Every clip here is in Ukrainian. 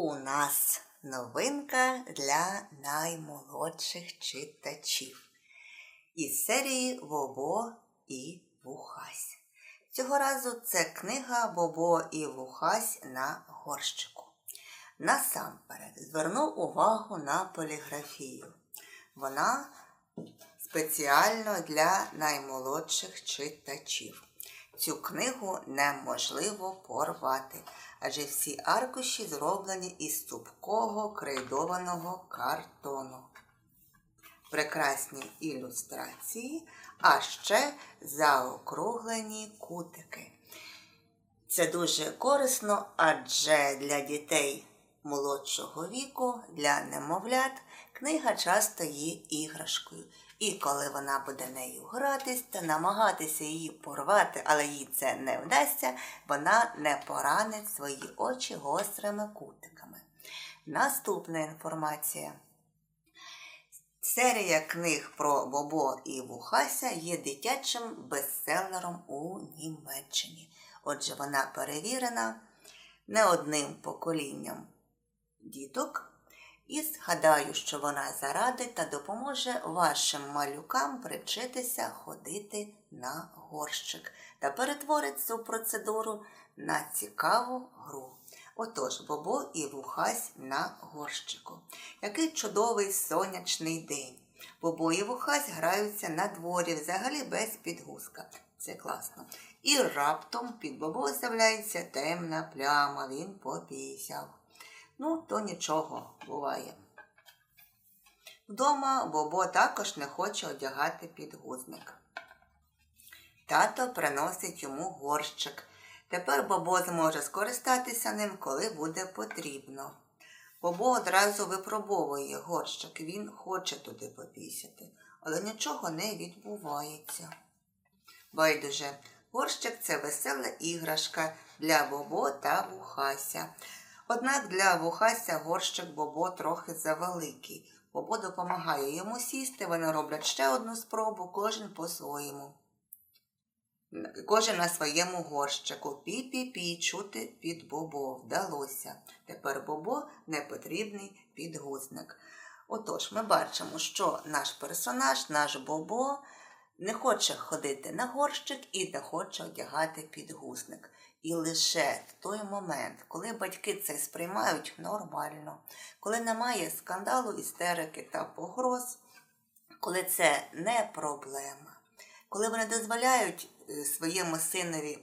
У нас новинка для наймолодших читачів із серії Бобо і Вухась. Цього разу це книга Бобо і Вухась на горщику. Насамперед зверну увагу на поліграфію. Вона спеціально для наймолодших читачів. Цю книгу неможливо порвати, адже всі аркуші зроблені із цупкого крейдованого картону. Прекрасні ілюстрації, а ще заокруглені кутики. Це дуже корисно, адже для дітей молодшого віку, для немовлят, книга часто є іграшкою. І коли вона буде нею гратись та намагатися її порвати, але їй це не вдасться, вона не поранить свої очі гострими кутиками. Наступна інформація. Серія книг про Бобо і Вухася є дитячим бестселером у Німеччині. Отже, вона перевірена не одним поколінням діток. І згадаю, що вона зарадить та допоможе вашим малюкам привчитися ходити на горщик та перетворить цю процедуру на цікаву гру. Отож, Бобо і Вухась на горщику. Який чудовий сонячний день. Бобо і Вухась граються на дворі, взагалі без підгузка. Це класно. І раптом під Бобо з'являється темна пляма, він попісяв. Ну, то нічого буває. Вдома Бобо також не хоче одягати підгузник. Тато приносить йому горщик. Тепер Бобо зможе скористатися ним, коли буде потрібно. Бобо одразу випробовує горщик, він хоче туди попісяти, але нічого не відбувається. Байдуже, горщик це весела іграшка для Бобо та Вухася. Однак для Вухася горщик Бобо трохи завеликий. Бобо допомагає йому сісти, вони роблять ще одну спробу, кожен по-своєму. Кожен на своєму горщику. Пі-пі-пі, чути під Бобо. Вдалося. Тепер Бобо не потрібний підгузник. Отож, ми бачимо, що наш персонаж, наш Бобо, не хоче ходити на горщик і не хоче одягати підгузник. І лише в той момент, коли батьки це сприймають нормально, коли немає скандалу, істерики та погроз, коли це не проблема, коли вони дозволяють своєму синові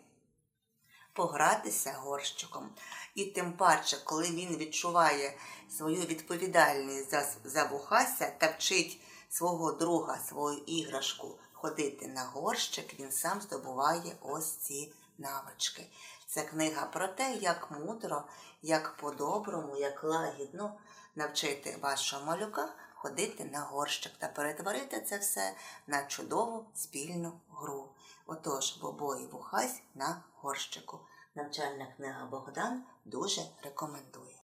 погратися горщиком, і тим паче, коли він відчуває свою відповідальність за, за вухася та вчить свого друга, свою іграшку ходити на горщик, він сам здобуває ось ці навички. Це книга про те, як мудро, як по-доброму, як лагідно навчити вашого малюка ходити на горщик та перетворити це все на чудову спільну гру. Отож, Бобо і Вухась на горщику. Навчальна книга Богдан дуже рекомендує.